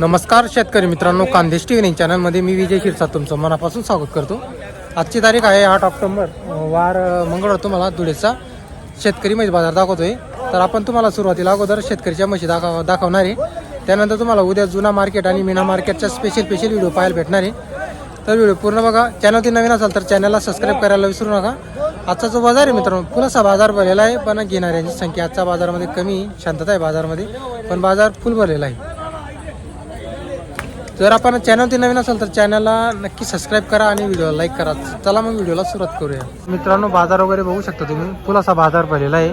नमस्कार शेतकरी मित्रांनो कांदेश टी व्ही चॅनलमध्ये मी विजय शिरसाट तुमचं मनापासून स्वागत करतो. आजची तारीख आहे आठ ऑक्टोंबर वार मंगळवार तुम्हाला धुळेचा शेतकरी म्हैस बाजार दाखवतोय. तर आपण तुम्हाला सुरुवातीला अगोदर शेतकरीच्या म्हशी दाखव दाखवणार आहे. त्यानंतर तुम्हाला उद्या जुना मार्केट आणि मीना मार्केटचा स्पेशल स्पेशल व्हिडिओ पाहायला भेटणार आहे. तर व्हिडिओ पूर्ण बघा. चॅनल नवीन असाल तर चॅनलला सबस्क्राईब करायला विसरू नका. आजचा जो बाजार आहे मित्रांनो पुरेसा बाजार भरलेला आहे पण घेणाऱ्यांची संख्या आजच्या बाजारामध्ये कमी शांतता आहे बाजारामध्ये पण बाजार फुल भरलेला आहे. जर आपण चॅनल नवीन असेल तर चॅनलला नक्की सबस्क्राईब करा आणि व्हिडिओला लाईक करा. चला मग व्हिडिओला सुरुवात करूया. मित्रांनो बाजार वगैरे बघू शकता तुम्ही. फुल असा बाजार भरलेला आहे.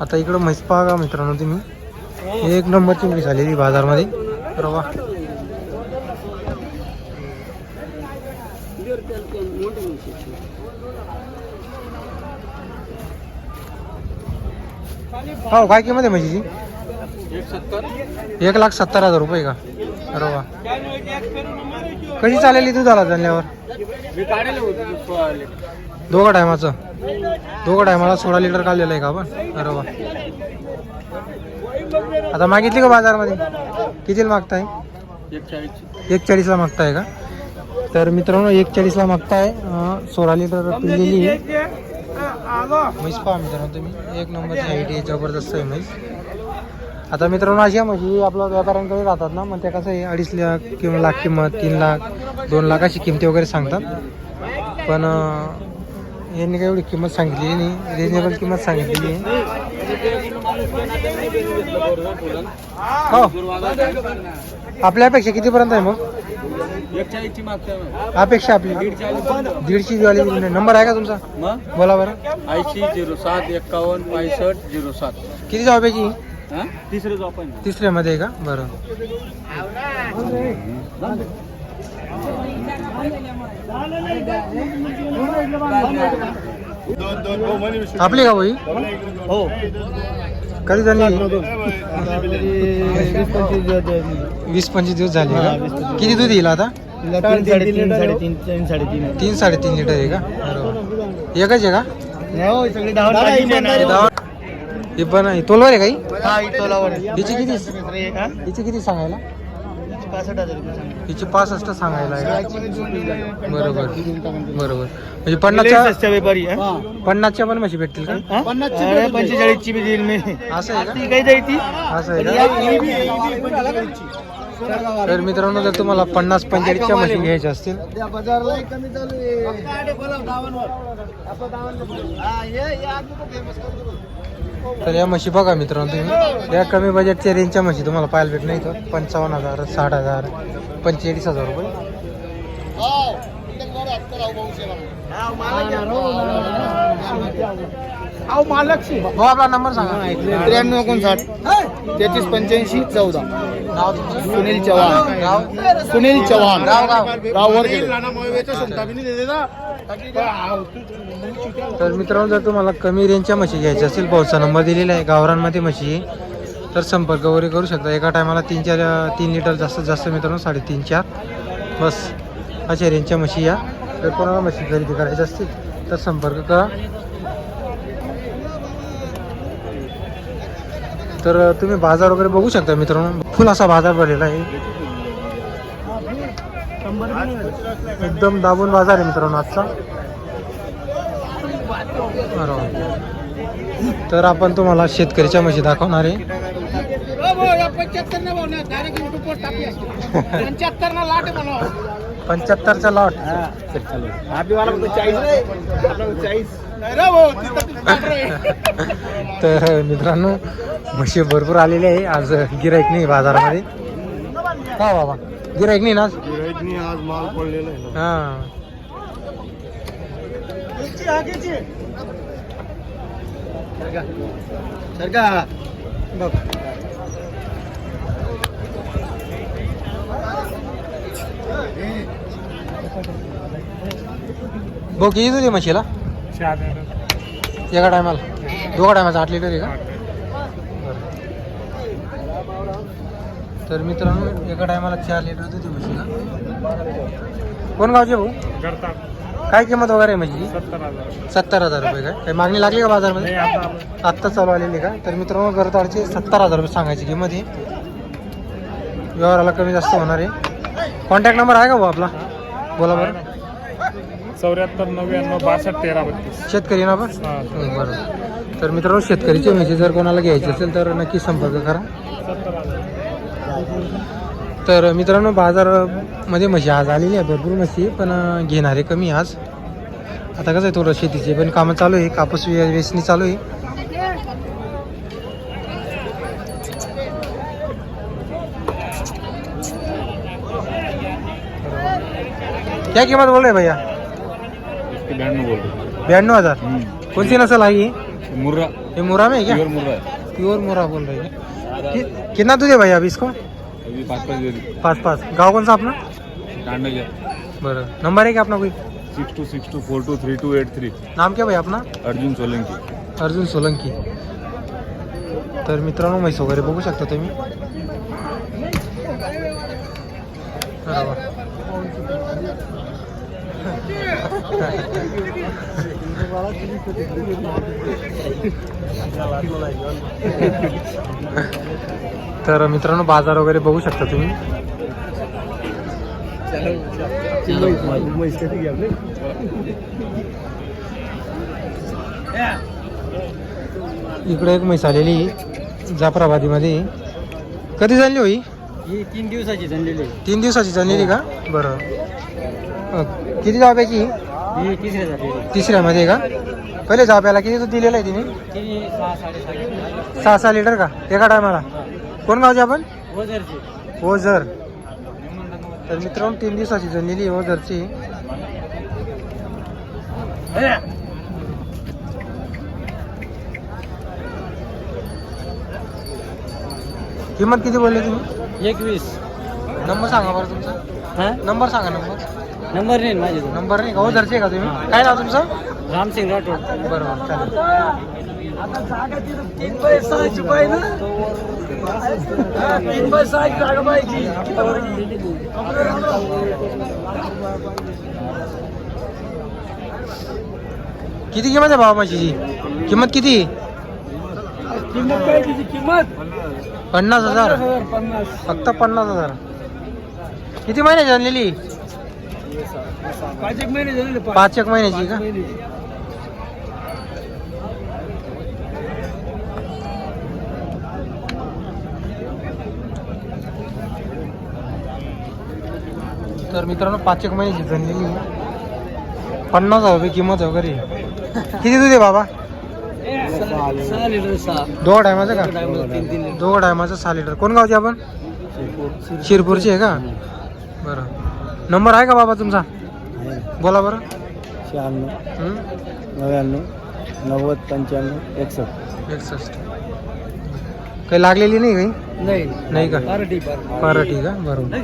आता इकडं म्हैस पाहा मित्रांनो तुम्ही. एक नंबरची म्हैस आलेली बाजारमध्ये. बरोबर हो काय किंमत आहे म्हशीची? एक लाख सत्तर हजार रुपये का? अरे वा. कशी चालेली दुधाला जाणल्यावर दोघं टायमाचं. दोघं टायमाला सोळा लिटर काढलेलं आहे का आपण? अरे वा. आता मागितली का बाजारमध्ये? कितीला मागताय? एक चाळीसला मागताय का? तर मित्रांनो एक चाळीसला मागताय सोळा लिटर पिलेली आहे. म्हैस पहा मित्रांनो तुम्ही. एक नंबरची हाईट आहे. जबरदस्त आहे म्हैस. आता मित्रांनो अशा म्हशी. आपल्या व्यापाऱ्यांकडे राहतात ना मग त्या कसं आहे अडीच लाख किंवा लाख किंमत तीन लाख दोन लाख अशी किमती वगैरे सांगतात. पण यांनी काही एवढी किंमत सांगितलेली नाही. रिजनेबल किंमत सांगितलेली आहे. हो. आपल्यापेक्षा कितीपर्यंत आहे मग? अपेक्षा आपली. दीडशे वाली नंबर आहे का तुमचा? बोला बरं. ऐंशी झिरो सात एक्कावन्न पासष्ट झिरो सात. किती जॉबेची तिसरे जॉब आहे तिसऱ्यामध्ये आहे का बरं आपली का भाई हो कधी झाली वीस पंचवीस दिवस झाले का किती दूध येईल आता तीन साडेतीन साडेतीन तीन साडेतीन तीन साडेतीन लिटर आहे का बरोबर एकच आहे का हो सगळे दहा हे पण आहे. तोलवर आहे काही हा? इथोलावर हिची किती? हिची किती सांगायला? पासष्ट हजार रुपये सांगितले. हिची पासष्ट सांगायला आहे? बरोबर. बरोबर. म्हणजे पन्नासच्या सस्त्या व्यापारी हा? पन्नासच्या पण म्हशी भेटतील का? हा? अरे पंचेचाळीस ची बी देईल मी. असं आहे ती काही जाईल ती असं आहे का? तर मित्रांनो जर तुम्हाला पन्नास पंचेचाळीसच्या म्हशी घ्यायच्या असतील कमी चालू तर या म्हशी बघा मित्रांनो तुम्ही. या कमी बजेटच्या रेंजच्या म्हशी तुम्हाला पाहायला भेट नाही तर पंचावन्न हजार साठ हजार पंचेचाळीस हजार रुपये. हो आपला नंबर सांगा. त्र्याण्णव एकोणसाठ तेहतीस पंच्याऐंशी चौदा. नाव तुमचं? सुनील चव्हाण. सुनील चव्हाण. गाव गाव गाववर तर मित्रांनो जर तुम्हाला कमी रेंजच्या म्हशी घ्यायच्या असेल भाऊचा नंबर दिलेला आहे गावरांमध्ये म्हशी आहे तर संपर्क वगैरे करू शकता. एका टायमाला तीन चार तीन लिटर जास्तीत जास्त मित्रांनो साडेतीन चार बस अशा रेंजच्या म्हशी या. तर कोणाला म्हशी खरेदी करायची असतील तर संपर्क करा. तर तुम्ही बाजार वगैरे बघू शकता मित्रांनो. फुल असा बाजार भरलेला आहे. एकदम दाबून बाजार आहे मित्रांनो आजचा. बरोबर. तर आपण तुम्हाला शेतकरीच्या म्हशी दाखवणार आहे. पंच्याहत्तरचा लॉट तर मित्रांनो म्हशी भरपूर आलेले आहे. आज गिराईक नाही बाजारामध्ये. का बाबा? गिराईक नाही ना आज? आज माल पडलेला आहे हा. बघ. भाऊ किती तुझी म्हशीला? एका टायमाला. दोघा टायमाचा आठ लिटर आहे का? बरं. तर मित्रांनो एका टायमाला चार लिटर दूध म्हशीला. कोण गावचे भाऊ? काय किंमत वगैरे आहे म्हशीची सत्तर हजार रुपये. काय? काही मागणी लागली का बाजारमध्ये? आत्ता चालू आलेली का? तर मित्रांनो गरताडचे सत्तर हजार रुपये सांगायची किंमत आहे. व्यवहाराला कमी जास्त होणार आहे. कॉन्टॅक्ट नंबर आहे का भाऊ आपला? बोला बरं. चौऱ्याहत्तर नव्याण्णव बासष्ट तेरा बत्तीस. शेतकरी ना हां हं, बरं. तर मित्रांनो शेतकरीची म्हशी जर कोणाला घ्यायची असेल तर नक्की संपर्क करा. तर मित्रांनो बाजारामध्ये म्हशी आज आलेली आहे भरपूर म्हशी पण घेणारे कमी आज. आता कसं आहे थोडं शेतीचे पण कामं चालू आहे कापूस वेचणी चालू आहे. क्या किंमत बोल रहे भैया? ब्याण्णव हजार? कौन सी नस्ल आई मुर्रा. ये मुरा में है क्या मुर्रा प्योर मुरा बोल रहे हैं कितना दूध है भैया अभी इसको? पाच पाच गाव कोणचा कांडल्या बरं. नंबर है क्या अपना कोई? Six two six two four two three two eight three. नाम क्या भैया अपना अर्जुन सोलंकी. अर्जुन सोलंकी. तर मित्रांनो म्हैस वगैरे बघू शकता तुम्ही. वा. तर मित्रांनो बाजार वगैरे बघू शकता तुम्ही. इकडे एक म्हैस आलेली जाफराबादीमध्ये. कधी झाली होई ही? तीन दिवसाची झालेली तीन दिवसाची चाललेली का? बरं. किती जाब्याची ही तिसऱ्या झालेली तिसऱ्यामध्ये का? पहिले जाब्याला किती दूध दिलेलं आहे तिने? तिने सहा साडेसहा सहा सहा लिटर का? एका टायमाला. कोण गावचे आपण? वजरची ओझर. तर मित्रांनो तीन दिवसाची जनलेली ओझरची. किंमत किती बोलले तुम्ही? एकवीस. नंबर सांगा बरं तुमचा. हा? नंबर सांगा नंबर. नंबर नाही माझे नंबर नाही का? ओझरचे का तुम्ही? काय नाव तुमचं? रामसिंग राठोड. बरोबर चालेल. तीन बाय सहाची पाहिजे ना? तीन बाय सहाची जागा पाहिजे. किती किंमत आहे भावा म्हशीची किंमत किती? किंमत काय तिची? किंमत? पन्नास हजार पन्नास. फक्त पन्नास हजार. किती महिन्याची आणलेली? पाच एक महिने झाले पाच. एक महिन्याची का? तर मित्रांनो पाच एक महिन्याची जनलेली पन्नास हजार रुपये किंमत वगैरे. किती दूध आहे बाबा? दोघं टायमाचं का? दोघं टायमाचं सहा लिटर. कोण गावचे आपण? शिरपूरची आहे का? बरं. नंबर आहे का बाबा तुमचा? बोला बरं. शहाण्णव. हं? नव्याण्णव. नव्वद पंच्याण्णव एकसष्ट. एकसष्ट. काही लागलेली नाही काही? नाही. नाही का? पार्टी पराठी. का? बरोबर.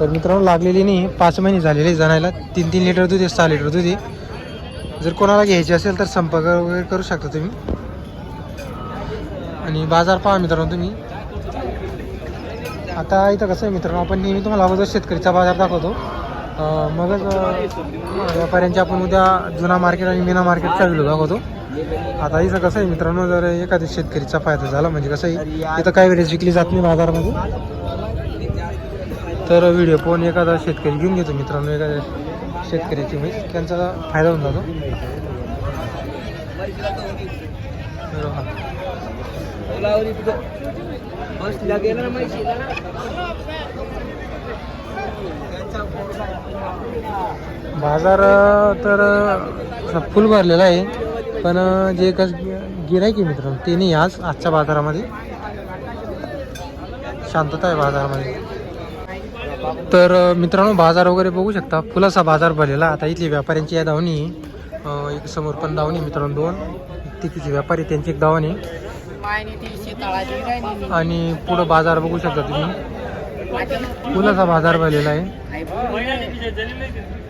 तर मित्रांनो लागलेली नाही. पाच महिने झालेले जणायला तीन तीन लिटर दूध आहे सहा लिटर दूध आहे. जर कोणाला घ्यायची असेल तर संपर्क वगैरे करू शकता तुम्ही. आणि बाजार पहा मित्रांनो तुम्ही. आता इथं कसं आहे मित्रांनो आपण नेहमी तुम्हाला अगोदर शेतकरीचा बाजार दाखवतो. मगच व्यापाऱ्यांच्या व्यापाऱ्यांची आपण उद्या जुना मार्केट आणि मीना मार्केटचा व्हिडिओ दाखवतो आता इथं कसं आहे मित्रांनो जर एखाद्या शेतकरीचा फायदा झाला म्हणजे कसं आहे इथं काही वेळेस विकली जात नाही बाजारामध्ये. तर व्हिडिओ पाहून एखादा शेतकरी घेऊन घेतो मित्रांनो एखाद्या शेतकऱ्याची म्हणजे त्यांचा फायदा होऊन जातो बरोबर. बाजार तर फुल भरलेला आहे. पण जे कस गिरायक की मित्रांनो ते नाही आज आजच्या बाजारामध्ये. शांतता आहे बाजारामध्ये. तर मित्रांनो बाजार वगैरे बघू शकता. फुलासा बाजार भरलेला. आता इथली व्यापाऱ्यांची या धावणी एक समोर पण धावणी मित्रांनो दोन. तिकीचे व्यापारी त्यांची एक धावणी आणि पुढं बाजार बघू शकता तुम्ही. फुलाचा बाजार भरलेला आहे.